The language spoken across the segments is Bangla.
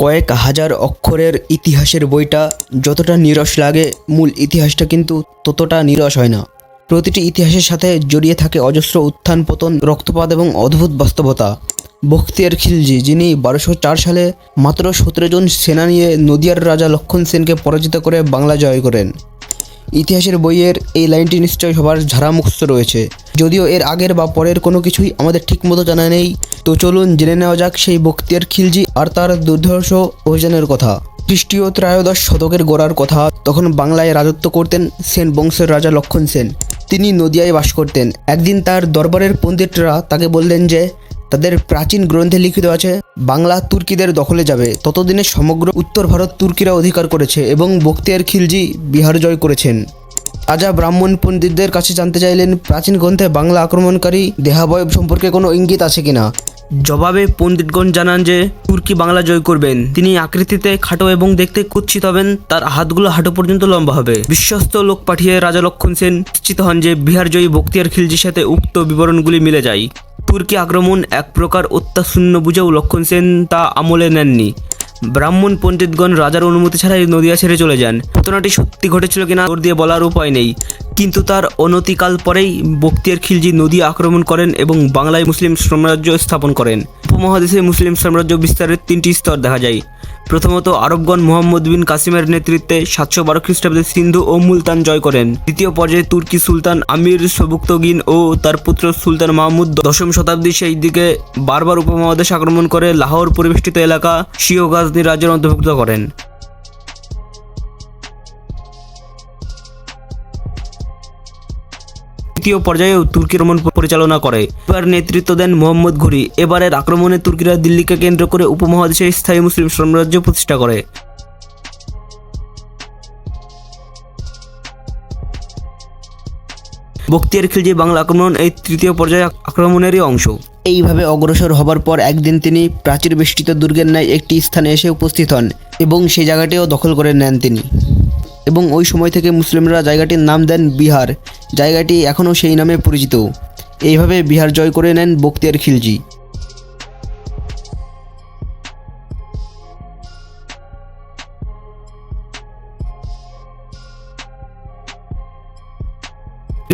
কয়েক হাজার অক্ষরের ইতিহাসের বইটা যতটা নিরস লাগে মূল ইতিহাসটা কিন্তু ততটা নিরস হয় না। প্রতিটি ইতিহাসের সাথে জড়িয়ে থাকে অজস্র উত্থান, পতন, রক্তপাত এবং অদ্ভুত বাস্তবতা। বখতিয়ার খিলজি, যিনি বারোশো চার সালে মাত্র সতেরো জন সেনা নিয়ে নদিয়ার রাজা লক্ষণ সেনকে পরাজিত করে বাংলা জয় করেন। ইতিহাসের বইয়ের এই লাইনটি নিশ্চয়ই সবার ঝাড়ামুক্ত রয়েছে। যদিও এর আগের বা পরের কোনো কিছুই আমাদের ঠিকমতো জানা নেই। তো চলুন জেনে নেওয়া যাক সেই বক্তিয়ার খিলজি আর তার দুর্ধর্ষ অভিযানের কথা। খ্রিস্টীয় ত্রয়োদশ শতকের গোড়ার কথা, তখন বাংলায় রাজত্ব করতেন সেন বংশের রাজা লক্ষণ সেন। তিনি নদিয়ায় বাস করতেন। একদিন তার দরবারের পণ্ডিতরা তাকে বললেন যে, তাদের প্রাচীন গ্রন্থে লিখিত আছে, বাংলা তুর্কিদের দখলে যাবে। ততদিনে সমগ্র উত্তর ভারত তুর্কিরা অধিকার করেছে এবং বক্তিয়ার খিলজি বিহার জয় করেছেন। রাজা ব্রাহ্মণ পণ্ডিতদের কাছে জানতে চাইলেন, প্রাচীন গ্রন্থে বাংলা আক্রমণকারী দেহাবয়ব সম্পর্কে কোনো ইঙ্গিত আছে কিনা? জবাবে পণ্ডিতগণ জানান যে, তুর্কি বাংলা জয় করবেন। তিনি আকৃতিতে খাটো এবং দেখতে কুৎসিত হবেন, তার হাতগুলো হাঁটু পর্যন্ত লম্বা হবে। বিশ্বস্ত লোক পাঠিয়ে রাজা লক্ষণ সেন নিশ্চিত হন যে, বিহার জয়ী বক্তিয়ার খিলজির সাথে উক্ত বিবরণগুলি মিলে যায়। তুর্কি আক্রমণ এক প্রকার অত্যাশূন্য বুঝেও লক্ষণ সেন তা আমলে নেননি। ব্রাহ্মণ পণ্ডিতগণ রাজার অনুমতি ছাড়াই নদিয়া ছেড়ে চলে যান। ঘটনাটি সত্যি ঘটেছিল কিনা জোর দিয়ে বলার উপায় নেই। কিন্তু তার অনতিকাল পরেই বক্তিয়ার খিলজি নদী আক্রমণ করেন এবং বাংলায় মুসলিম সাম্রাজ্য স্থাপন করেন। উপমহাদেশে মুসলিম সাম্রাজ্য বিস্তারের তিনটি স্তর দেখা যায়। প্রথমত আরবগণ মোহাম্মদ বিন কাসিমের নেতৃত্বে সাতশো বারো খ্রিস্টাব্দে সিন্ধু ও মুলতান জয় করেন। দ্বিতীয় পর্যায়ে তুর্কি সুলতান আমির সবুক্তগিন ও তার পুত্র সুলতান মাহমুদ দশম শতাব্দী সেই দিকে বারবার উপমহাদেশ আক্রমণ করে লাহোর পরিবেষ্টিত এলাকা শিও গাজনি রাজ্যের অন্তর্ভুক্ত করেন। তৃতীয় পর্যায়েও তুর্কি আক্রমণ পরিচালনা করে। এবার নেতৃত্ব দেন মোহাম্মদ ঘুরি। এবারের আক্রমণে তুর্কিরা দিল্লিকে কেন্দ্র করে উপমহাদেশে স্থায়ী মুসলিম সাম্রাজ্য প্রতিষ্ঠা করে। বক্তিয়ার খিলজি বাংলা আক্রমণ এই তৃতীয় পর্যায়ে আক্রমণেরই অংশ। এইভাবে অগ্রসর হবার পর একদিন তিনি প্রাচীর বেষ্টিত দুর্গের ন্যায় একটি স্থানে এসে উপস্থিত হন এবং সেই জায়গাটিও দখল করে নেন তিনি। এবং ওই সময় থেকে মুসলিমরা জায়গাটির নাম দেন বিহার। জায়গাটি এখনও সেই নামে পরিচিত। এইভাবে বিহার জয় করে নেন বক্তিয়ার খিলজি।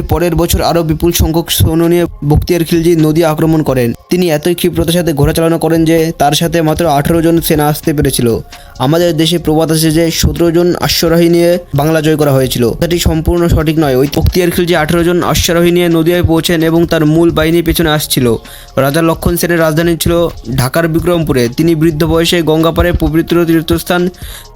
পরের বছর আরও বিপুল সংখ্যক সৈন্য নিয়ে বক্তিয়ার খিলজি নদী আক্রমণ করেন। তিনি এতই ক্ষিপ্রতার সাথে ঘোড়া চালনা করেন যে, তার সাথে মাত্র আঠেরো জন সেনা আসতে পেরেছিল। আমাদের দেশে প্রবাদ আছে যে, সতেরো জন অশ্বারোহী নিয়ে বাংলা জয় করা হয়েছিল। এটি সম্পূর্ণ সঠিক নয়। ওই বক্তিয়ার খিলজি আঠেরো জন অশ্বারোহী নিয়ে নদিয়ায় পৌঁছেন এবং তার মূল বাহিনী পেছনে আসছিল। রাজা লক্ষণ সেনের রাজধানী ছিল ঢাকার বিক্রমপুরে। তিনি বৃদ্ধ বয়সে গঙ্গাপাড়ে পবিত্র তীর্থস্থান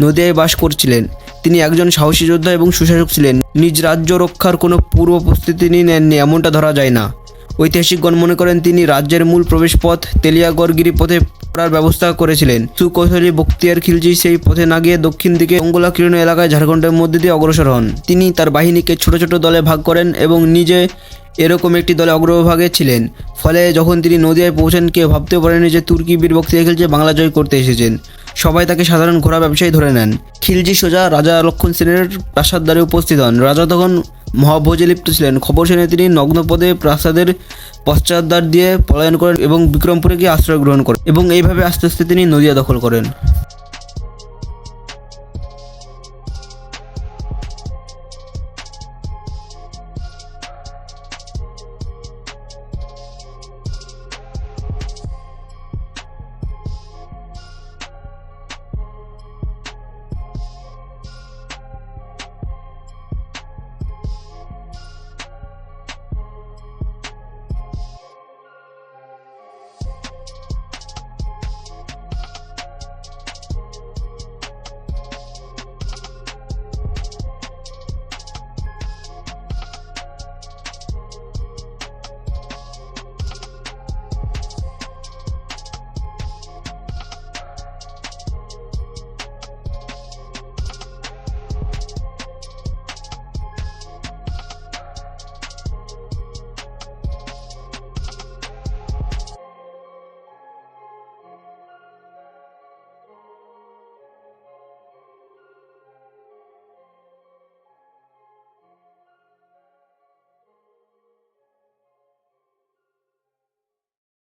নদিয়ায় বাস করছিলেন। তিনি একজন সাহসী যোদ্ধা এবং সুশাসক ছিলেন। নিজ রাজ্য রক্ষার কোনো পূর্ব প্রস্তুতি নেননি, এমনটা ধরা যায় না। ঐতিহাসিকগণ মনে করেন তিনি রাজ্যের মূল প্রবেশপথ তেলিয়াগড় গিরিপথে করার ব্যবস্থা করেছিলেন। সুকৌশলী বক্তিয়ার খিলজি সেই পথে না গিয়ে দক্ষিণ দিকে অঙ্গলাকীর্ণ এলাকায় ঝাড়খণ্ডের মধ্যে দিয়ে অগ্রসর হন। তিনি তার বাহিনীকে ছোট ছোট দলে ভাগ করেন এবং নিজে এরকম একটি দলে অগ্রভাগে ছিলেন। ফলে যখন তিনি নদিয়ায় পৌঁছেন, কেউ ভাবতেও পারেনি যে তুর্কি বীর বক্তিয়ার খিলজি বাংলা জয় করতে এসেছেন। সবাই তাকে সাধারণ ঘোড়া ব্যবসায়ী ধরে নেন। খিলজি সোজা রাজা লক্ষণ সেনের প্রাসাদ দ্বারে উপস্থিত হন। রাজা তখন মহাভোজে লিপ্ত ছিলেন। খবর শুনে তিনি নগ্নপদে প্রাসাদের পশ্চাৎদ্বার দিয়ে পলায়ন করেন এবং বিক্রমপুরে গিয়ে আশ্রয় গ্রহণ করেন এবং এইভাবে আস্তে আস্তে তিনি নদিয়া দখল করেন।